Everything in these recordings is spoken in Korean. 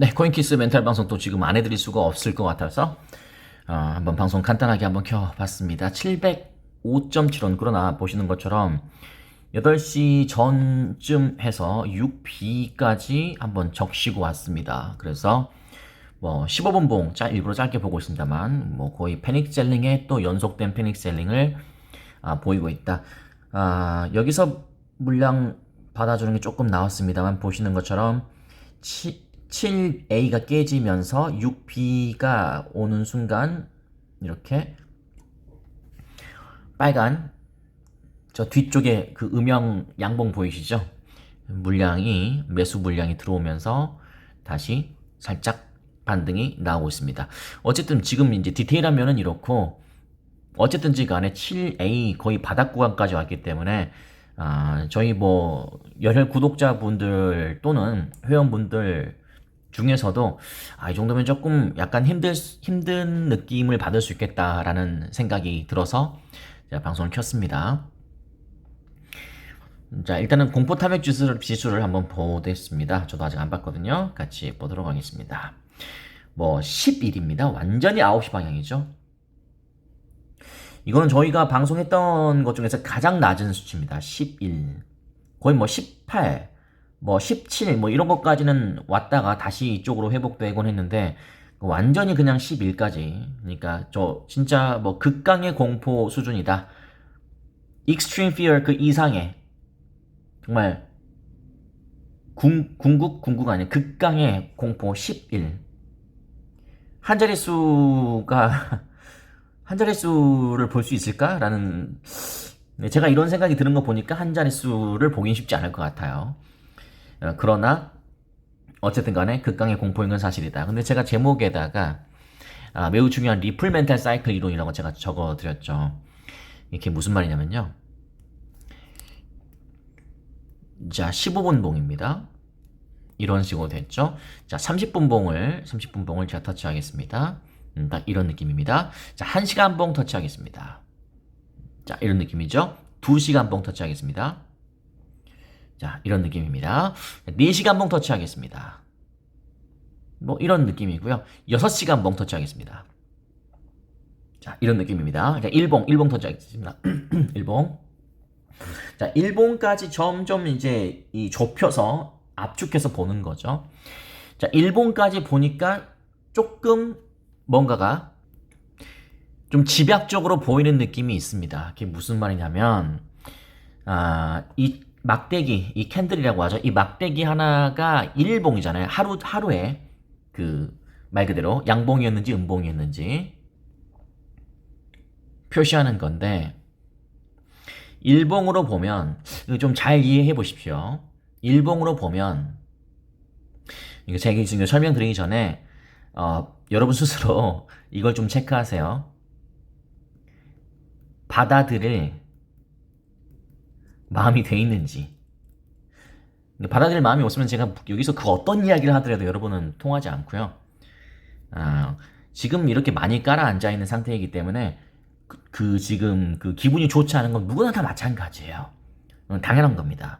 네, 코인키스 멘탈 방송 또 지금 안 해드릴 수가 없을 것 같아서 어, 한번 방송 간단하게 한번 켜봤습니다. 705.7원 그러나 보시는 것처럼 8시 전쯤 해서 6B까지 한번 적시고 왔습니다. 그래서 뭐 15분 봉 짜, 일부러 짧게 보고 있습니다만 뭐 거의 패닉 셀링에 또 연속된 패닉 셀링을 아, 보이고 있다. 아, 여기서 물량 받아주는 게 조금 나왔습니다만 보시는 것처럼 7A가 깨지면서 6B가 오는 순간 이렇게 빨간 저 뒤쪽에 그 음영 양봉 보이시죠? 물량이 매수 물량이 들어오면서 다시 살짝 반등이 나오고 있습니다. 어쨌든 지금 이제 디테일한 면은 이렇고 어쨌든지 간에 7A 거의 바닥 구간까지 왔기 때문에 아, 저희 뭐 열혈 구독자분들 또는 회원분들 중에서도 아, 이 정도면 조금 약간 힘들 힘든 느낌을 받을 수 있겠다라는 생각이 들어서 제가 방송을 켰습니다. 자, 일단은 공포 탐욕 지수를, 지수를 한번 보겠습니다. 저도 아직 안 봤거든요. 같이 보도록 하겠습니다. 뭐 11입니다. 완전히 9시 방향이죠. 이거는 저희가 방송했던 것 중에서 가장 낮은 수치입니다. 11. 거의 뭐 18, 뭐 17, 뭐 이런 것까지는 왔다가 다시 이쪽으로 회복되곤 했는데 완전히 그냥 11까지. 그러니까 저 진짜 뭐 극강의 공포 수준이다. extreme fear 그 이상의 정말 궁, 궁극 궁극 아니에요. 극강의 공포 11. 한 자릿수가 한 자릿수를 볼 수 있을까라는 네, 제가 이런 생각이 드는 거 보니까 한 자릿수를 보긴 쉽지 않을 것 같아요. 어, 그러나 어쨌든 간에 극강의 공포인 건 사실이다. 근데 제가 제목에다가 아, 매우 중요한 리플 멘탈 사이클 이론이라고 제가 적어 드렸죠. 이게 무슨 말이냐면요. 자, 15분 봉입니다. 이런 식으로 됐죠. 자, 30분 봉을 30분 봉을 제가 터치하겠습니다. 음, 딱 이런 느낌입니다. 자, 1시간 봉 터치하겠습니다. 자, 이런 느낌이죠. 2시간 봉 터치하겠습니다. 자, 이런 느낌입니다. 4시간 봉 터치하겠습니다. 뭐 이런 느낌이고요. 6시간 봉 터치하겠습니다. 자, 이런 느낌입니다. 자, 1봉, 1봉 터치하겠습니다. 1봉. 자, 1봉까지 점점 이제 이 좁혀서 압축해서 보는 거죠. 자, 1봉까지 보니까 조금 뭔가가 좀 집약적으로 보이는 느낌이 있습니다. 그게 무슨 말이냐면, 아, 이 막대기, 이 캔들이라고 하죠. 이 막대기 하나가 1봉이잖아요. 하루, 하루에 그, 말 그대로 양봉이었는지 음봉이었는지 표시하는 건데, 일봉으로 보면, 좀 잘 이해해 보십시오. 일봉으로 보면, 이거 제가 지금 설명드리기 전에, 어, 여러분 스스로 이걸 좀 체크하세요. 받아들일 마음이 돼 있는지. 받아들일 마음이 없으면 제가 여기서 그 어떤 이야기를 하더라도 여러분은 통하지 않고요. 아, 지금 이렇게 많이 깔아 앉아 있는 상태이기 때문에 그, 그 지금 그 기분이 좋지 않은 건 누구나 다 마찬가지예요. 당연한 겁니다.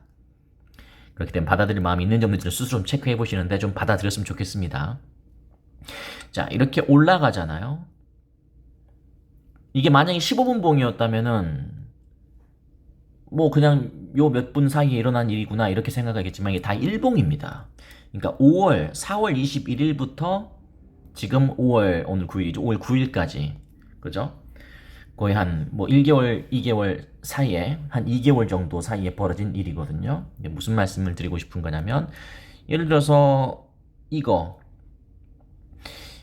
그렇기 때문에 받아들일 마음이 있는지 없는지를 스스로 좀 체크해 보시는데 좀 받아들였으면 좋겠습니다. 자, 이렇게 올라가잖아요. 이게 만약에 15분 봉이었다면은 뭐 그냥 요 몇 분 사이에 일어난 일이구나 이렇게 생각하겠지만 이게 다 일봉입니다. 그러니까 5월, 4월 21일부터 지금 5월 오늘 9일이죠. 5월 9일까지. 그죠? 거의 한 뭐 1개월, 2개월 사이에 한 2개월 정도 사이에 벌어진 일이거든요. 무슨 말씀을 드리고 싶은 거냐면 예를 들어서 이거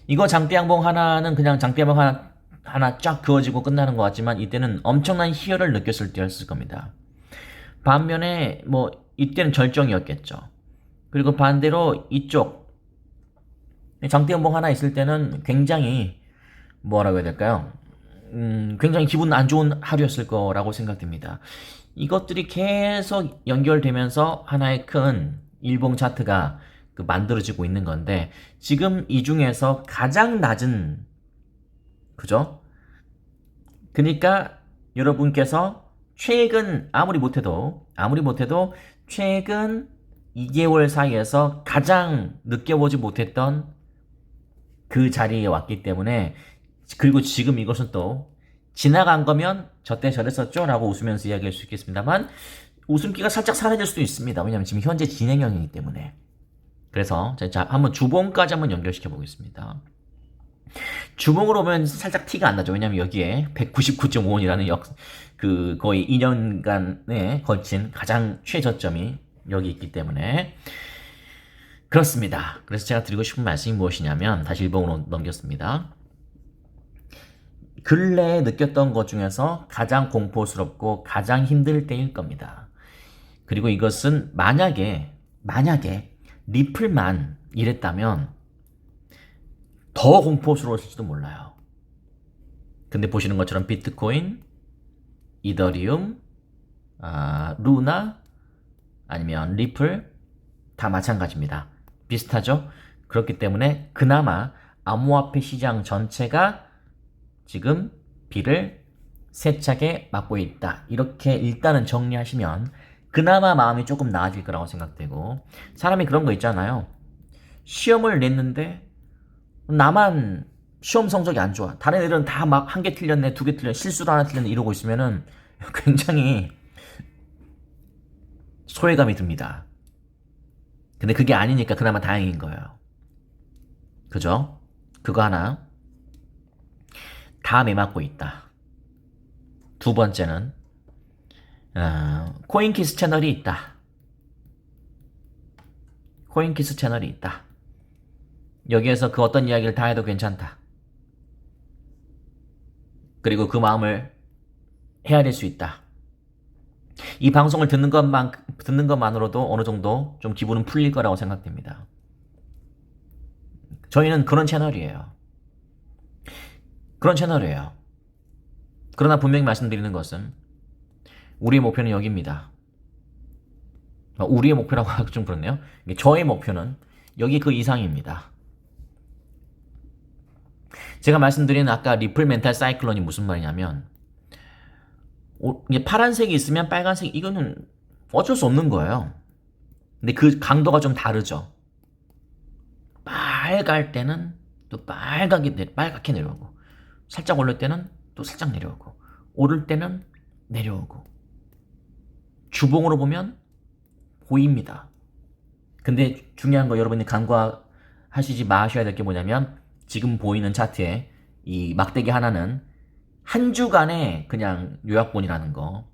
이거 장대양봉 하나는 그냥 장대양봉 하나 하나 쫙 그어지고 끝나는 것 같지만 이때는 엄청난 희열을 느꼈을 때였을 겁니다. 반면에 뭐 이때는 절정이었겠죠. 그리고 반대로 이쪽 장대연봉 하나 있을 때는 굉장히 뭐라고 해야 될까요? 음, 굉장히 기분 안 좋은 하루였을 거라고 생각됩니다. 이것들이 계속 연결되면서 하나의 큰 일봉 차트가 그 만들어지고 있는 건데 지금 이 중에서 가장 낮은 그죠? 그러니까 여러분께서 최근 아무리 못해도 아무리 못해도 최근 2개월 사이에서 가장 느껴보지 못했던 그 자리에 왔기 때문에 그리고 지금 이것은 또 지나간 거면 저때 저랬었죠 라고 웃으면서 이야기할 수 있겠습니다만 웃음기가 살짝 사라질 수도 있습니다. 왜냐하면 지금 현재 진행형이기 때문에 그래서 자 한번 주봉까지 한번 연결시켜 보겠습니다. 주봉으로 보면 살짝 티가 안 나죠. 왜냐면 여기에 199.5원이라는 역, 그 거의 2년간에 걸친 가장 최저점이 여기 있기 때문에 그렇습니다. 그래서 제가 드리고 싶은 말씀이 무엇이냐면 다시 일본어로 넘겼습니다. 근래에 느꼈던 것 중에서 가장 공포스럽고 가장 힘들 때일 겁니다. 그리고 이것은 만약에 만약에 리플만 이랬다면 더 공포스러웠을지도 몰라요. 근데 보시는 것처럼 비트코인, 이더리움, 아, 루나, 아니면 리플 다 마찬가지입니다. 비슷하죠? 그렇기 때문에 그나마 암호화폐 시장 전체가 지금 비를 세차게 맞고 있다. 이렇게 일단은 정리하시면 그나마 마음이 조금 나아질 거라고 생각되고 사람이 그런 거 있잖아요. 시험을 냈는데 나만 시험 성적이 안 좋아. 다른 애들은 다 막 한 개 틀렸네, 두 개 틀렸네, 실수도 하나 틀렸네 이러고 있으면은 굉장히 소외감이 듭니다. 근데 그게 아니니까 그나마 다행인 거예요. 그죠? 그거 하나. 다 매맞고 있다. 두 번째는 어, 코인키스 채널이 있다. 코인키스 채널이 있다. 여기에서 그 어떤 이야기를 다 해도 괜찮다. 그리고 그 마음을 헤아릴 수 있다. 이 방송을 듣는 것만 듣는 것만으로도 어느 정도 좀 기분은 풀릴 거라고 생각됩니다. 저희는 그런 채널이에요. 그런 채널이에요. 그러나 분명히 말씀드리는 것은 우리의 목표는 여기입니다. 어, 우리의 목표라고 하기 좀 그렇네요. 저의 목표는 여기 그 이상입니다. 제가 말씀드린 아까 리플 멘탈 사이클론이 무슨 말이냐면 파란색이 있으면 빨간색 이거는 어쩔 수 없는 거예요. 근데 그 강도가 좀 다르죠. 빨갈 때는 또 빨갛게 내, 빨갛게 내려오고 살짝 올릴 때는 또 살짝 내려오고 오를 때는 내려오고 주봉으로 보면 보입니다. 근데 중요한 거 여러분이 간과하시지 마셔야 될 게 뭐냐면 지금 보이는 차트에 이 막대기 하나는 한 주간의 그냥 요약본이라는 거.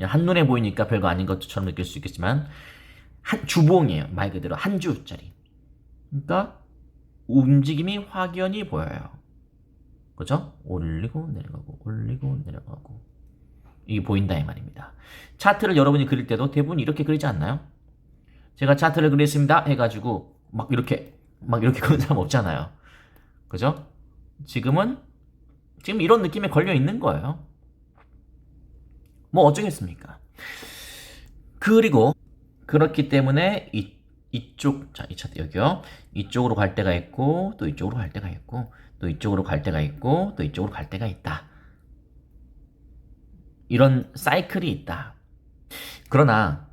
한눈에 보이니까 별거 아닌 것처럼 느낄 수 있겠지만 한 주봉이에요. 말 그대로 한 주짜리. 그러니까 움직임이 확연히 보여요. 그죠? 올리고 내려가고 올리고 내려가고 이게 보인다 이 말입니다. 차트를 여러분이 그릴 때도 대부분 이렇게 그리지 않나요? 제가 차트를 그렸습니다 해가지고 막 이렇게 막 이렇게 그런 사람 없잖아요. 그죠? 지금은 지금 이런 느낌에 걸려 있는 거예요. 뭐 어쩌겠습니까? 그리고 그렇기 때문에 이, 이쪽 자, 이 차트 여기요. 이쪽으로 갈 때가 있고 또 이쪽으로 갈 때가 있고 또 이쪽으로 갈 때가 있고 또 이쪽으로 갈 때가 있다. 이런 사이클이 있다. 그러나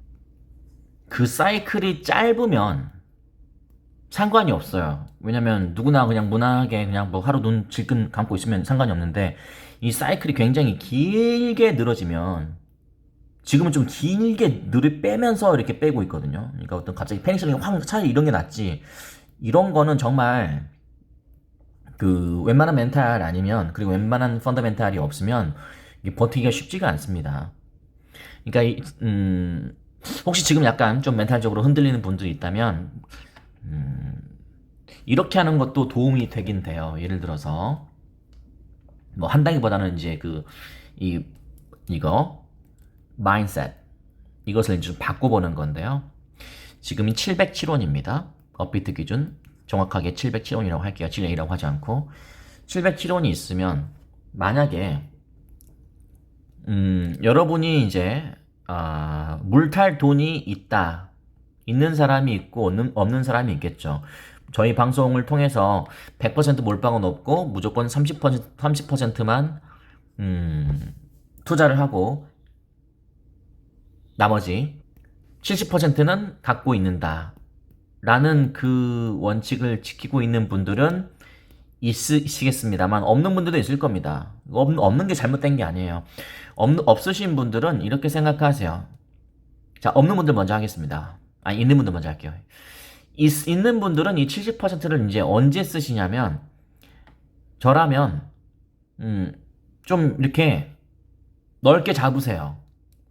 그 사이클이 짧으면 상관이 없어요. 왜냐면 누구나 그냥 무난하게 그냥 뭐 하루 눈 질끈 감고 있으면 상관이 없는데 이 사이클이 굉장히 길게 늘어지면 지금은 좀 길게 늘을 빼면서 이렇게 빼고 있거든요. 그러니까 어떤 갑자기 패닉성이 확 차라리 이런 게 낫지. 이런 거는 정말 그 웬만한 멘탈 아니면 그리고 웬만한 펀더멘탈이 없으면 버티기가 쉽지가 않습니다. 그러니까 이, 음, 혹시 지금 약간 좀 멘탈적으로 흔들리는 분들이 있다면 음, 이렇게 하는 것도 도움이 되긴 돼요. 예를 들어서 뭐 한다기보다는 이제 그 이 이거 마인셋 이것을 이제 좀 바꿔보는 건데요. 지금이 707원입니다. 업비트 기준 정확하게 707원이라고 할게요. 진행이라고 하지 않고 707원이 있으면 만약에 음, 여러분이 이제 아, 물탈 돈이 있다. 있는 사람이 있고 없는, 없는 사람이 있겠죠. 저희 방송을 통해서 100% 몰빵은 없고 무조건 30% 30%만 음, 투자를 하고 나머지 70%는 갖고 있는다. 라는 그 원칙을 지키고 있는 분들은 있으시겠습니다만 없는 분들도 있을 겁니다. 없, 없는 게 잘못된 게 아니에요. 없, 없으신 분들은 이렇게 생각하세요. 자, 없는 분들 먼저 하겠습니다. 아, 있는 분들 먼저 할게요. 있, 있는 분들은 이 70%를 이제 언제 쓰시냐면 저라면 음, 좀 이렇게 넓게 잡으세요.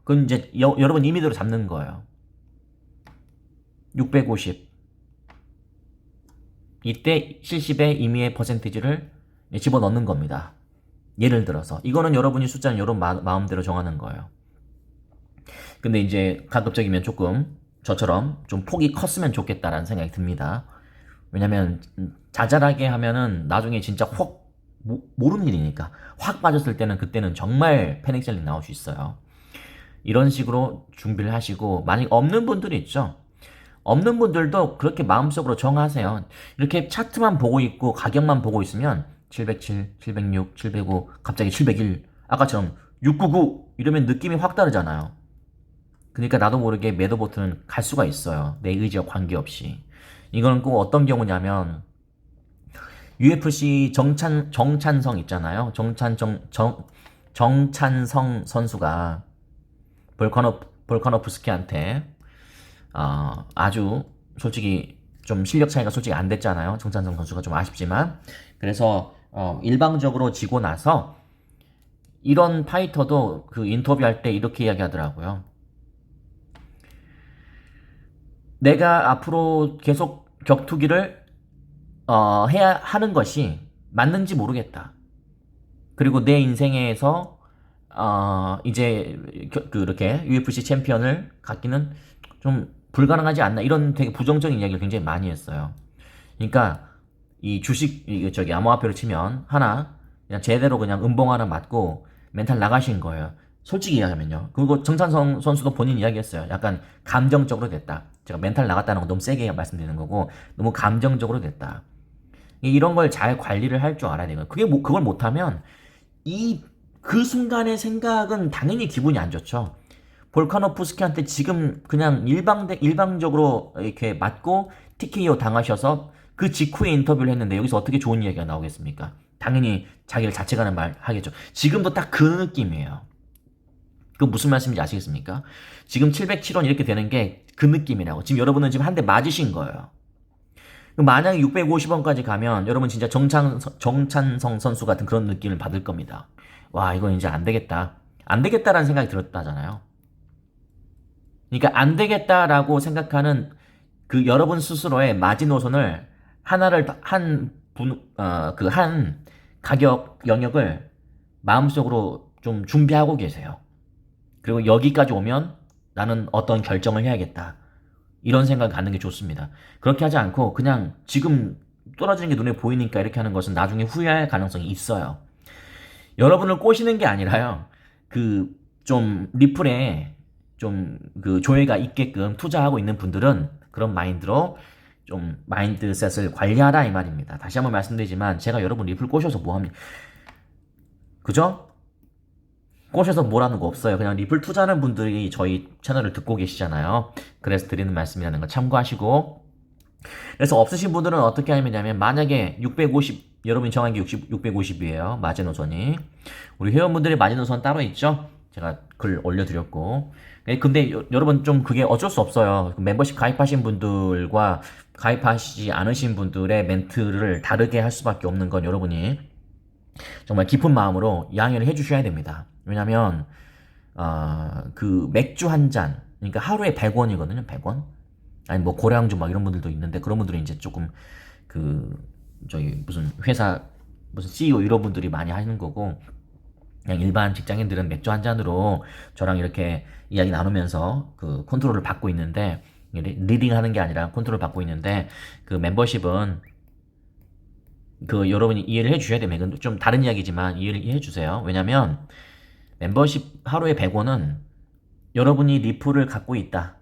그건 이제 여, 여러분 임의대로 잡는 거예요. 650. 이때 70의 임의의 퍼센티지를 집어넣는 겁니다. 예를 들어서 이거는 여러분이 숫자는 여러분 마, 마음대로 정하는 거예요. 근데 이제 가급적이면 조금 저처럼 좀 폭이 컸으면 좋겠다라는 생각이 듭니다. 왜냐면 음, 자잘하게 하면은 나중에 진짜 확 모, 모르는 일이니까 확 빠졌을 때는 그때는 정말 패닉 셀링 나올 수 있어요. 이런 식으로 준비를 하시고 만약 없는 분들이 있죠. 없는 분들도 그렇게 마음속으로 정하세요. 이렇게 차트만 보고 있고 가격만 보고 있으면 707, 706, 705, 갑자기 701, 아까처럼 699 이러면 느낌이 확 다르잖아요. 그러니까 나도 모르게 매도 버튼은 갈 수가 있어요. 내 의지와 관계없이. 이거는 꼭 어떤 경우냐면 UFC 정찬 정찬성 있잖아요. 정찬 정, 정 정찬성 선수가 볼카노 볼카노프스키한테 어, 아주 솔직히 좀 실력 차이가 솔직히 안 됐잖아요. 정찬성 선수가 좀 아쉽지만 그래서 어, 일방적으로 지고 나서 이런 파이터도 그 인터뷰할 때 이렇게 이야기하더라고요. 내가 앞으로 계속 격투기를 어, 해야 하는 것이 맞는지 모르겠다. 그리고 내 인생에서 어, 이제 겨- 그렇게 UFC 챔피언을 갖기는 좀 불가능하지 않나 이런 되게 부정적인 이야기를 굉장히 많이 했어요. 그러니까 이 주식 이 저기 암호화폐로 치면 하나 그냥 제대로 그냥 음봉 하나 맞고 멘탈 나가신 거예요. 솔직히 이야기하면요. 그리고 정찬성 선수도 본인 이야기했어요. 약간 감정적으로 됐다. 제가 멘탈 나갔다는 거 너무 세게 말씀드리는 거고 너무 감정적으로 됐다. 이런 걸 잘 관리를 할 줄 알아야 되거든요. 그게 뭐 그걸 못하면 이 그 순간의 생각은 당연히 기분이 안 좋죠. 볼카노프스키한테 지금 그냥 일방 일방적으로 이렇게 맞고 TKO 당하셔서 그 직후에 인터뷰를 했는데 여기서 어떻게 좋은 이야기가 나오겠습니까? 당연히 자기를 자책하는 말 하겠죠. 지금도 딱 그 느낌이에요. 그 무슨 말씀인지 아시겠습니까? 지금 707원 이렇게 되는 게 그 느낌이라고. 지금 여러분은 지금 한 대 맞으신 거예요. 만약에 650원까지 가면 여러분 진짜 정찬, 정찬성 선수 같은 그런 느낌을 받을 겁니다. 와, 이건 이제 안 되겠다. 안 되겠다라는 생각이 들었다잖아요. 그러니까 안 되겠다라고 생각하는 그 여러분 스스로의 마지노선을 하나를 한 분, 어, 그 한 가격 영역을 마음속으로 좀 준비하고 계세요. 그리고 여기까지 오면 나는 어떤 결정을 해야겠다. 이런 생각을 갖는 게 좋습니다. 그렇게 하지 않고 그냥 지금 떨어지는 게 눈에 보이니까 이렇게 하는 것은 나중에 후회할 가능성이 있어요. 여러분을 꼬시는 게 아니라요. 그 좀 리플에 좀 그 조회가 있게끔 투자하고 있는 분들은 그런 마인드로 좀 마인드셋을 관리하라 이 말입니다. 다시 한번 말씀드리지만 제가 여러분 리플 꼬셔서 뭐 합니까? 그죠? 꼬셔서 뭐라는 거 없어요. 그냥 리플 투자하는 분들이 저희 채널을 듣고 계시잖아요. 그래서 드리는 말씀이라는 거 참고하시고. 그래서 없으신 분들은 어떻게 하냐면, 만약에 650, 여러분이 정한 게 60, 650이에요. 마지노선이. 우리 회원분들의 마지노선 따로 있죠? 제가 글 올려드렸고. 예, 근데 여, 여러분 좀 그게 어쩔 수 없어요. 멤버십 가입하신 분들과 가입하시지 않으신 분들의 멘트를 다르게 할 수밖에 없는 건 여러분이 정말 깊은 마음으로 양해를 해주셔야 됩니다. 왜냐면 어, 그 맥주 한 잔, 그러니까 하루에 100원이거든요. 100원. 아니 뭐 고량주 막 이런 분들도 있는데 그런 분들은 이제 조금 그 저기 무슨 회사 무슨 CEO 이런 분들이 많이 하는 거고 그냥 일반 직장인들은 맥주 한 잔으로 저랑 이렇게 이야기 나누면서 그 컨트롤을 받고 있는데 리- 리딩하는 게 아니라 컨트롤 받고 있는데 그 멤버십은 그 여러분이 이해를 해 주셔야 됩니다. 이건 좀 다른 이야기지만 이해를 해 주세요. 왜냐면 멤버십 하루에 100원은 여러분이 리플을 갖고 있다.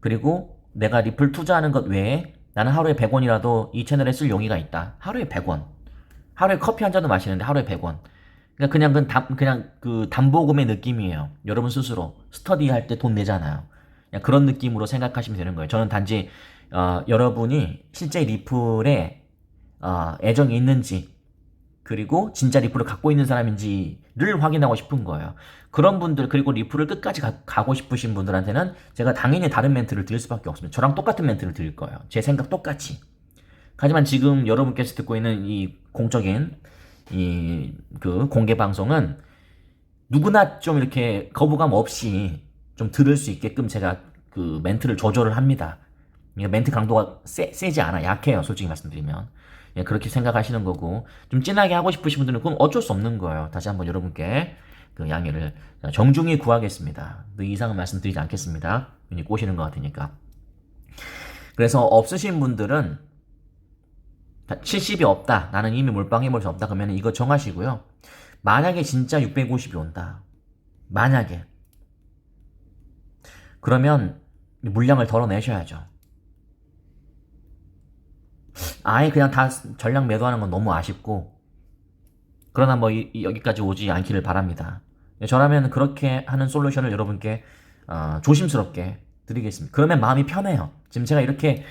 그리고 내가 리플 투자하는 것 외에 나는 하루에 100원이라도 이 채널에 쓸 용의가 있다. 하루에 100원. 하루에 커피 한 잔도 마시는데 하루에 100원. 그러니까 그냥 그 담, 그냥 그 담보금의 느낌이에요. 여러분 스스로 스터디 할 때 돈 내잖아요. 그냥 그런 느낌으로 생각하시면 되는 거예요. 저는 단지 어, 여러분이 실제 리플에 어, 애정이 있는지 그리고 진짜 리플을 갖고 있는 사람인지를 확인하고 싶은 거예요. 그런 분들 그리고 리플을 끝까지 가, 고 싶으신 분들한테는 제가 당연히 다른 멘트를 드릴 수밖에 없습니다. 저랑 똑같은 멘트를 드릴 거예요. 제 생각 똑같이. 하지만 지금 여러분께서 듣고 있는 이 공적인 이 그 공개 방송은 누구나 좀 이렇게 거부감 없이 좀 들을 수 있게끔 제가 그 멘트를 조절을 합니다. 멘트 강도가 세, 세지 않아 약해요. 솔직히 말씀드리면. 예, 그렇게 생각하시는 거고 좀 진하게 하고 싶으신 분들은 그건 어쩔 수 없는 거예요. 다시 한번 여러분께 그 양해를 정중히 구하겠습니다. 그 이상은 말씀드리지 않겠습니다. 괜히 꼬시는 것 같으니까. 그래서 없으신 분들은 70이 없다. 나는 이미 몰빵해 볼 수 없다. 그러면 이거 정하시고요. 만약에 진짜 650이 온다. 만약에. 그러면 물량을 덜어내셔야죠. 아예 그냥 다 전량 매도하는 건 너무 아쉽고 그러나 뭐 이, 여기까지 오지 않기를 바랍니다. 저라면 그렇게 하는 솔루션을 여러분께 어, 조심스럽게 드리겠습니다. 그러면 마음이 편해요. 지금 제가 이렇게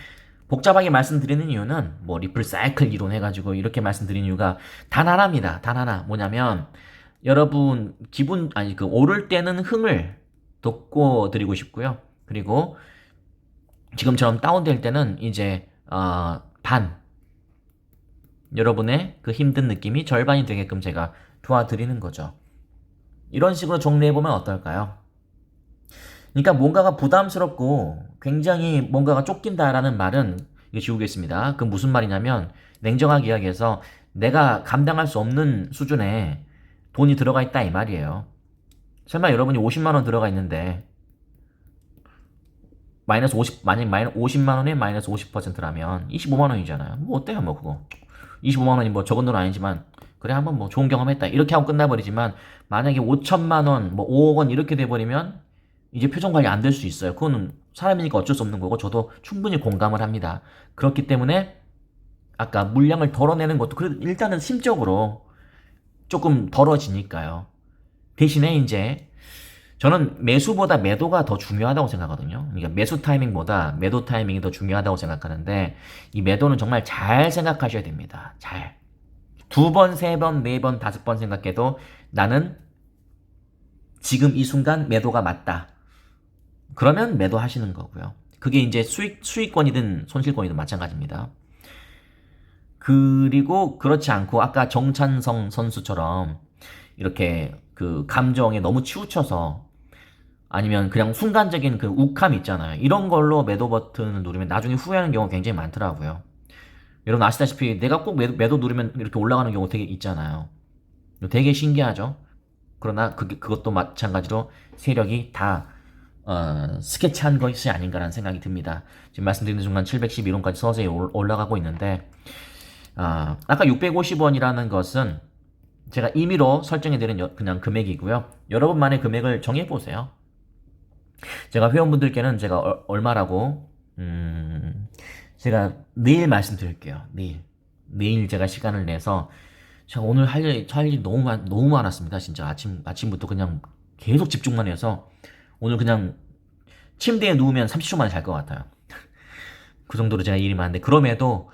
복잡하게 말씀드리는 이유는 뭐 리플 사이클 이론 해가지고 이렇게 말씀드리는 이유가 단 하나입니다. 단 하나 뭐냐면 여러분 기분 아니 그 오를 때는 흥을 돋고 드리고 싶고요. 그리고 지금처럼 다운될 때는 이제 어, 반 여러분의 그 힘든 느낌이 절반이 되게끔 제가 도와드리는 거죠. 이런 식으로 정리해보면 어떨까요? 그러니까 뭔가가 부담스럽고 굉장히 뭔가가 쫓긴다라는 말은 이거 지우겠습니다. 그 무슨 말이냐면 냉정하게 이야기해서 내가 감당할 수 없는 수준의 돈이 들어가 있다 이 말이에요. 설마 여러분이 50만 원 들어가 있는데 마이너스 50 만약 마이너스 50만 원에 마이너스 50%라면 25만 원이잖아요. 뭐 어때요, 뭐 그거. 25만 원이 뭐 적은 돈 아니지만 그래 한번 뭐 좋은 경험했다 이렇게 하고 끝나버리지만 만약에 5천만 원, 뭐 5억 원 이렇게 돼버리면 이제 표정 관리 안 될 수 있어요. 그거는 사람이니까 어쩔 수 없는 거고 저도 충분히 공감을 합니다. 그렇기 때문에 아까 물량을 덜어내는 것도 그래도 일단은 심적으로 조금 덜어지니까요. 대신에 이제 저는 매수보다 매도가 더 중요하다고 생각하거든요. 그러니까 매수 타이밍보다 매도 타이밍이 더 중요하다고 생각하는데 이 매도는 정말 잘 생각하셔야 됩니다. 잘. 두 번, 세 번, 네 번, 다섯 번 생각해도 나는 지금 이 순간 매도가 맞다. 그러면 매도하시는 거고요. 그게 이제 수익, 수익권이든 손실권이든 마찬가지입니다. 그리고 그렇지 않고 아까 정찬성 선수처럼 이렇게 그 감정에 너무 치우쳐서 아니면 그냥 순간적인 그 욱함 있잖아요. 이런 걸로 매도 버튼을 누르면 나중에 후회하는 경우가 굉장히 많더라고요. 여러분 아시다시피 내가 꼭 매도, 매도 누르면 이렇게 올라가는 경우 되게 있잖아요. 되게 신기하죠? 그러나 그, 그것도 마찬가지로 세력이 다 어, 스케치한 것이 아닌가라는 생각이 듭니다. 지금 말씀드리는 순간 711원까지 서서히 올라가고 있는데 어, 아까 650원이라는 것은 제가 임의로 설정해드린 그냥 금액이고요. 여러분만의 금액을 정해보세요. 제가 회원분들께는 제가 얼마라고 음, 제가 내일 말씀드릴게요. 내일 내일 제가 시간을 내서 제가 오늘 할 일, 할 일이 너무 많, 너무 많았습니다. 진짜 아침 아침부터 그냥 계속 집중만 해서 오늘 그냥 침대에 누우면 30초 만에 잘것 같아요. 그 정도로 제가 일이 많은데 그럼에도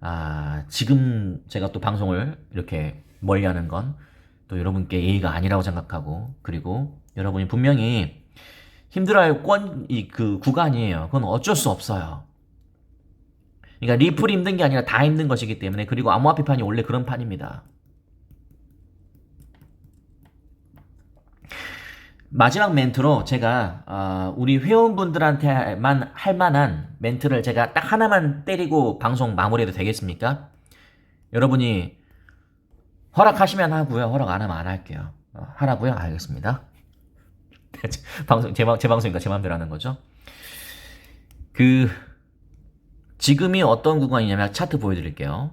아, 지금 제가 또 방송을 이렇게 멀리 하는 건 또 여러분께 예의가 아니라고 생각하고 그리고 여러분이 분명히 힘들어할 권, 이, 그 구간이에요. 그건 어쩔 수 없어요. 그러니까 리플이 힘든 게 아니라 다 힘든 것이기 때문에 그리고 암호화폐 판이 원래 그런 판입니다. 마지막 멘트로 제가 어, 우리 회원분들한테만 할 만한 멘트를 제가 딱 하나만 때리고 방송 마무리해도 되겠습니까? 여러분이 허락하시면 하고요. 허락 안 하면 안 할게요. 어, 하라고요? 알겠습니다. 방송 제, 제 방송이니까 제 마음대로 하는 거죠. 그 지금이 어떤 구간이냐면 차트 보여드릴게요.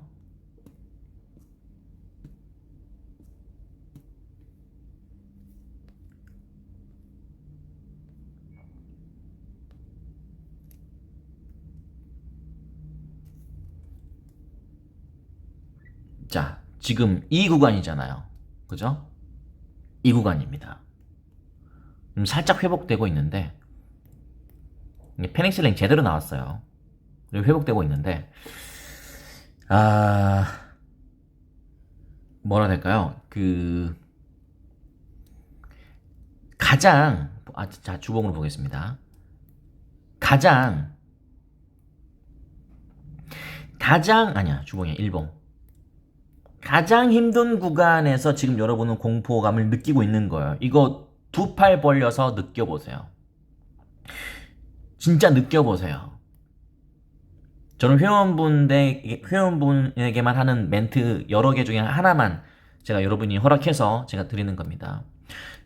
자, 지금 이 구간이잖아요. 그죠? 이 구간입니다. 살짝 회복되고 있는데 페닉실린 제대로 나왔어요. 회복되고 있는데 아 뭐라 될까요? 그 가장 아, 자 주봉으로 보겠습니다. 가장 가장 아니야 주봉이야 일봉 가장 힘든 구간에서 지금 여러분은 공포감을 느끼고 있는 거예요. 이거 두 팔 벌려서 느껴보세요. 진짜 느껴보세요. 저는 회원분들, 회원분에게만 하는 멘트 여러 개 중에 하나만 제가 여러분이 허락해서 제가 드리는 겁니다.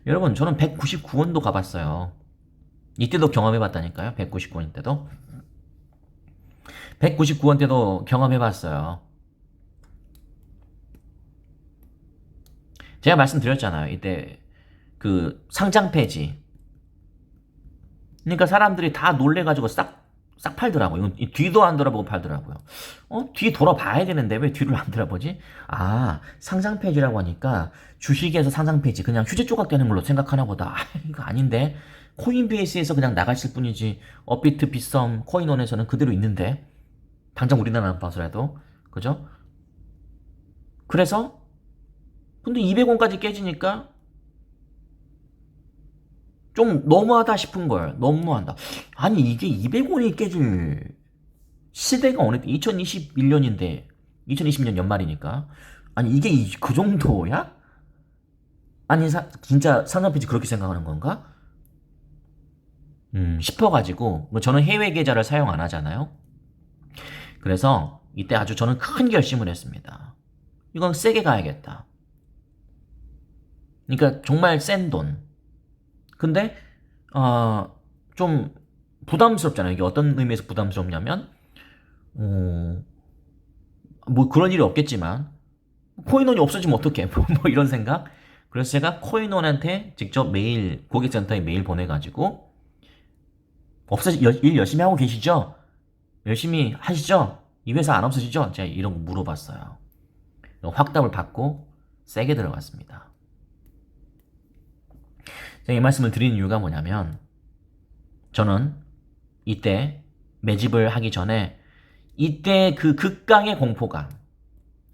여러분, 저는 199원도 가봤어요. 이때도 경험해봤다니까요. 199원 때도. 199원 때도 경험해봤어요. 제가 말씀드렸잖아요. 이때 그 상장 폐지. 그러니까 사람들이 다 놀래가지고 싹, 싹 팔더라고요. 뒤도 안 돌아보고 팔더라고요. 어? 뒤 돌아봐야 되는데 왜 뒤를 안 돌아보지? 아, 상장 폐지라고 하니까 주식에서 상장 폐지 그냥 휴지 조각 되는 걸로 생각하나 보다. 아, 이거 아닌데. 코인베이스에서 그냥 나가실 뿐이지. 업비트, 빗썸, 코인원에서는 그대로 있는데. 당장 우리나라 봐서라도. 그죠? 그래서 근데 200원까지 깨지니까 좀 너무하다 싶은 걸 너무한다. 아니 이게 200원이 깨질 시대가 어느 때 2021년인데 2020년 연말이니까 아니 이게 이- 그 정도야? 아니 사, 진짜 상장피지 그렇게 생각하는 건가? 음 싶어가지고 뭐 저는 해외 계좌를 사용 안 하잖아요. 그래서 이때 아주 저는 큰 결심을 했습니다. 이건 세게 가야겠다. 그러니까 정말 센 돈. 근데 어, 좀 부담스럽잖아요. 이게 어떤 의미에서 부담스럽냐면 어, 뭐 그런 일이 없겠지만 코인원이 없어지면 어떡해? 뭐, 뭐 이런 생각. 그래서 제가 코인원한테 직접 메일 고객센터에 메일 보내가지고 없어지 여- 일 열심히 하고 계시죠? 열심히 하시죠? 이 회사 안 없어지죠? 제가 이런 거 물어봤어요. 확답을 받고 세게 들어갔습니다. 이 말씀을 드리는 이유가 뭐냐면 저는 이때 매집을 하기 전에 이때 그 극강의 공포감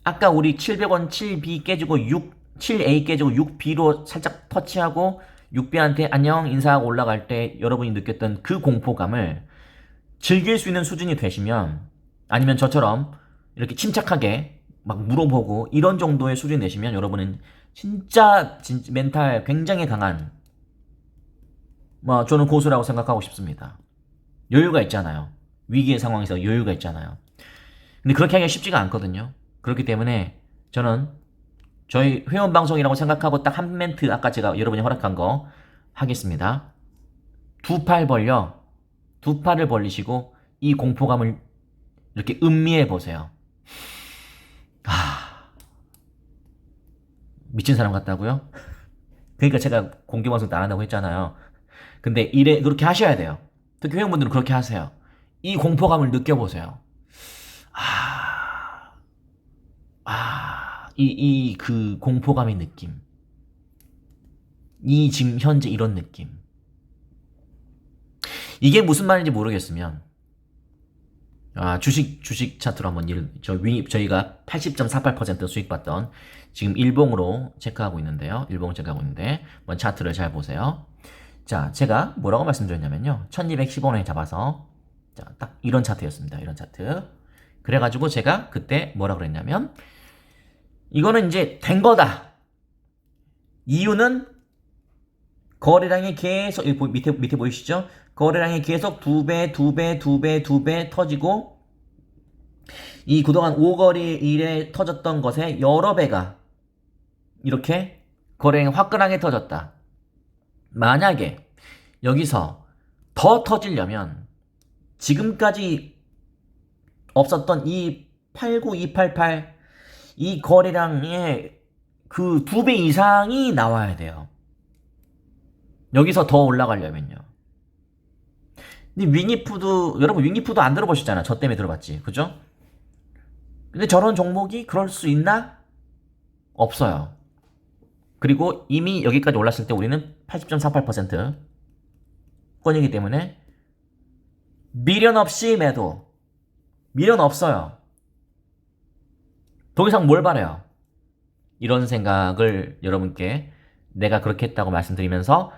아까 우리 700원 7B 깨지고 6 7A 깨지고 6B로 살짝 터치하고 6B한테 안녕 인사하고 올라갈 때 여러분이 느꼈던 그 공포감을 즐길 수 있는 수준이 되시면 아니면 저처럼 이렇게 침착하게 막 물어보고 이런 정도의 수준이 되시면 여러분은 진짜 진 멘탈 굉장히 강한 뭐 저는 고수라고 생각하고 싶습니다. 여유가 있잖아요. 위기의 상황에서 여유가 있잖아요. 근데 그렇게 하기가 쉽지가 않거든요. 그렇기 때문에 저는 저희 회원 방송이라고 생각하고 딱 한 멘트 아까 제가 여러분이 허락한 거 하겠습니다. 두 팔 벌려 두 팔을 벌리시고 이 공포감을 이렇게 음미해 보세요. 아 미친 사람 같다고요? 그러니까 제가 공개 방송 안 한다고 했잖아요. 근데 이래 그렇게 하셔야 돼요. 특히 회원분들은 그렇게 하세요. 이 공포감을 느껴보세요. 아, 아, 이, 이, 그 공포감의 느낌. 이 지금 현재 이런 느낌. 이게 무슨 말인지 모르겠으면, 아, 주식, 주식 차트로 한번 일, 저 위, 저희가 80.48% 수익 봤던 지금 일봉으로 체크하고 있는데요. 일봉 체크하고 있는데, 한번 차트를 잘 보세요. 자, 제가 뭐라고 말씀드렸냐면요. 1210원에 잡아서, 자, 딱 이런 차트였습니다. 이런 차트. 그래 가지고 제가 그때 뭐라 그랬냐면, 이거는 이제 된 거다. 이유는 거래량이 계속, 밑에, 밑에 보이시죠? 거래량이 계속 두 배, 두 배, 두 배, 두 배 터지고, 이 그동안 오거리 일에 터졌던 것에 여러 배가 이렇게 거래량이 화끈하게 터졌다. 만약에 여기서 더 터지려면 지금까지 없었던 이 89288 이 거래량의 그 두 배 이상이 나와야 돼요. 여기서 더 올라가려면요. 근데 위니푸드 여러분 위니푸드 안 들어보셨잖아. 저 때문에 들어봤지. 그죠? 근데 저런 종목이 그럴 수 있나? 없어요. 그리고 이미 여기까지 올랐을 때 우리는 80.48% 권이기 때문에 미련 없이 매도. 미련 없어요. 더 이상 뭘 바래요? 이런 생각을 여러분께 내가 그렇게 했다고 말씀드리면서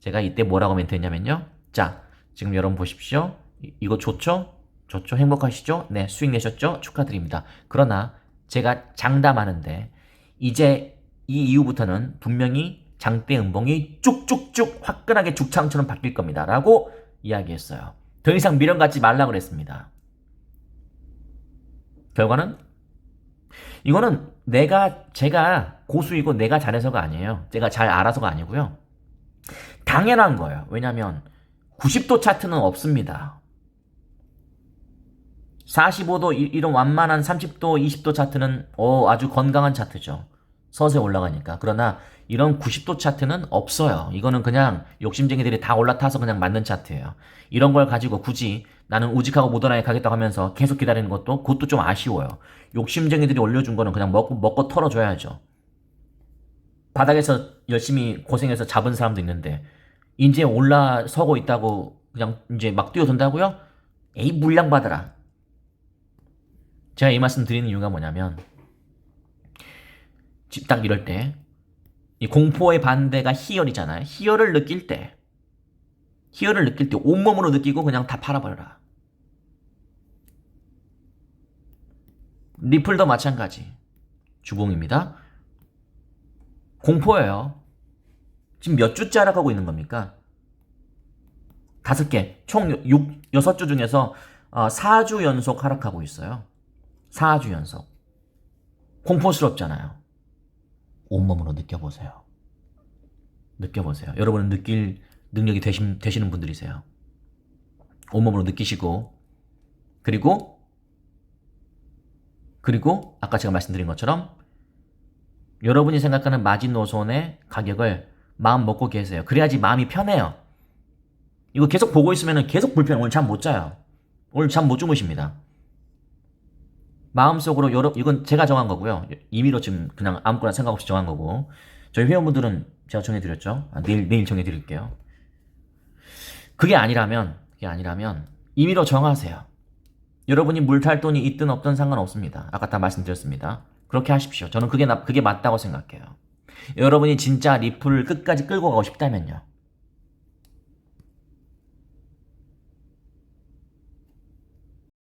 제가 이때 뭐라고 멘트했냐면요. 자, 지금 여러분 보십시오. 이- 이거 좋죠? 좋죠? 행복하시죠? 네, 수익 내셨죠? 축하드립니다. 그러나 제가 장담하는데 이제 이 이후부터는 분명히 장대 음봉이 쭉쭉쭉 화끈하게 죽창처럼 바뀔 겁니다. 라고 이야기했어요. 더 이상 미련 갖지 말라 그랬습니다. 결과는 이거는 내가 제가 고수이고 내가 잘해서가 아니에요. 제가 잘 알아서가 아니고요. 당연한 거예요. 왜냐하면 90도 차트는 없습니다. 45도 이- 이런 완만한 30도, 20도 차트는 어, 아주 건강한 차트죠. 서서히 올라가니까. 그러나 이런 90도 차트는 없어요. 이거는 그냥 욕심쟁이들이 다 올라타서 그냥 만든 차트예요. 이런 걸 가지고 굳이 나는 우직하고 모던하게 가겠다고 하면서 계속 기다리는 것도 그것도 좀 아쉬워요. 욕심쟁이들이 올려준 거는 그냥 먹고, 먹고 털어줘야죠. 바닥에서 열심히 고생해서 잡은 사람도 있는데 이제 올라서고 있다고 그냥 이제 막 뛰어든다고요? 에이 물량 받아라. 제가 이 말씀 드리는 이유가 뭐냐면 지- 딱 이럴 때 이 공포의 반대가 희열이잖아요. 희열을 느낄 때 희열을 느낄 때 온몸으로 느끼고 그냥 다 팔아버려라. 리플도 마찬가지. 주봉입니다. 공포예요. 지금 몇 주째 하락하고 있는 겁니까? 다섯 개, 총 육, 여섯 주 중에서 어, 4주 연속 하락하고 있어요. 4주 연속. 공포스럽잖아요. 온몸으로 느껴보세요. 느껴보세요. 여러분은 느낄 능력이 되신, 되시는 분들이세요. 온몸으로 느끼시고, 그리고, 그리고, 아까 제가 말씀드린 것처럼, 여러분이 생각하는 마지노선의 가격을 마음 먹고 계세요. 그래야지 마음이 편해요. 이거 계속 보고 있으면 계속 불편. 오늘 잠 못 자요. 오늘 잠 못 주무십니다. 마음속으로 여러 이건 제가 정한 거고요. 임의로 지금 그냥 아무거나 생각 없이 정한 거고 저희 회원분들은 제가 정해드렸죠. 아, 내일 내일 정해드릴게요. 그게 아니라면 그게 아니라면 임의로 정하세요. 여러분이 물 탈 돈이 있든 없든 상관없습니다. 아까 다 말씀드렸습니다. 그렇게 하십시오. 저는 그게 나, 그게 맞다고 생각해요. 여러분이 진짜 리플을 끝까지 끌고 가고 싶다면요.